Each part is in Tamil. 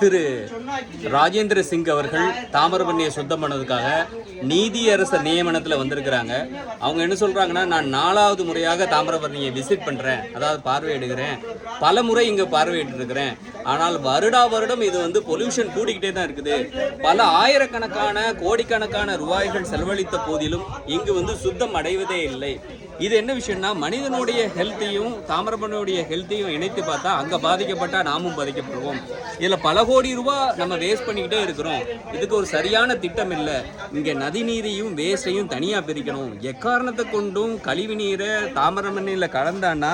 திரு ராஜேந்திர சிங் அவர்கள் தாமிரபரணியை சுத்தம் பண்ணதுக்காக நீதியரசர் நியமனத்தில் வந்திருக்கிறாங்க. அவங்க என்ன சொல்கிறாங்கன்னா நான் நாலாவது முறையாக தாமிரபரணியை விசிட் பண்ணுறேன் அதாவது பார்வையிடுகிறேன். பல முறை இங்கே பார்வையிட்டு இருக்கிறேன் ஆனால் வருடா வருடம் இது வந்து பொல்யூஷன் கூடிக்கிட்டே தான் இருக்குது. பல ஆயிரக்கணக்கான கோடிக்கணக்கான ரூபாய்கள் செலவழித்த போதிலும் இங்கு வந்து சுத்தம் அடைவதே இல்லை. இது என்ன விஷயம்னா மனிதனுடைய ஹெல்த்தையும் தாமிரபரணியுடைய ஹெல்த்தையும் இணைத்து பார்த்தா அங்கே பாதிக்கப்பட்டா நாமும் பாதிக்கப்படுவோம். இதில் பல கோடி ரூபாய் நம்ம வேஸ்ட் பண்ணிக்கிட்டே இருக்கிறோம். இதுக்கு ஒரு சரியான திட்டம் இல்லை. இங்கே நதி நீரையும் வேஸ்ட்டையும் தனியாக பிரிக்கணும். எக்காரணத்தை கொண்டும் கழிவு நீரை தாமிரபரணியில் கலந்தான்னா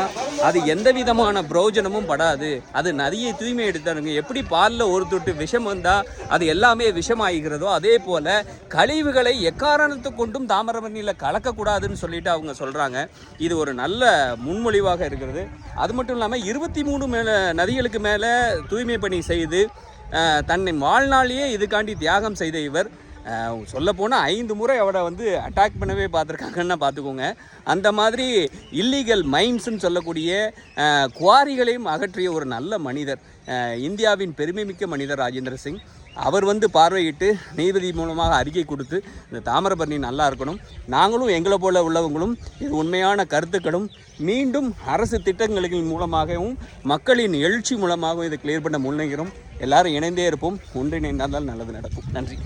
அது எந்த விதமான பிரயோஜனமும் படாது. அது நதியை தூய்மை எடுத்தாருங்க. எப்படி பாலில் ஒரு தொட்டு விஷம் வந்தால் அது எல்லாமே விஷமாகிறதோ அதே போல் கழிவுகளை எக்காரணத்தை கொண்டும் தாமிரபரணியில் கலக்கக்கூடாதுன்னு சொல்லிட்டு அவங்க சொல்கிறாங்க இது ஒரு நல்ல முன்மொழிவாக இருக்கிறது. அது மட்டும் இல்லாமல் இருபத்தி மூணு மேலே நதிகளுக்கு மேலே தூய்மை பணி செய்து தன்னை வாழ்நாளையே இதுக்காண்டி தியாகம் செய்த இவர். சொல்லப்போனால் ஐந்து முறை அவரை வந்து அட்டாக் பண்ணவே பார்த்துருக்காங்கன்னா பார்த்துக்கோங்க. அந்த மாதிரி இல்லீகல் மைன்ஸ்னு சொல்லக்கூடிய குவாரிகளையும் அகற்றிய ஒரு நல்ல மனிதர் இந்தியாவின் பெருமைமிக்க மனிதர் ராஜேந்திர சிங். அவர் வந்து பார்வையிட்டு நீதிபதி மூலமாக அறிக்கை கொடுத்து இந்த தாமிரபரணி நல்லா இருக்கணும். நாங்களும் எங்களை போல உள்ளவங்களும் இது உண்மையான கருத்துக்களும் மீண்டும் அரசு திட்டங்களின் மூலமாகவும் மக்களின் எழுச்சி மூலமாகவும் இதை கிளியர் பண்ண முன்னேறும் எல்லாரும் இணைந்தே இருப்போம். ஒன்றிணைந்தால் நல்லது நடக்கும். நன்றி.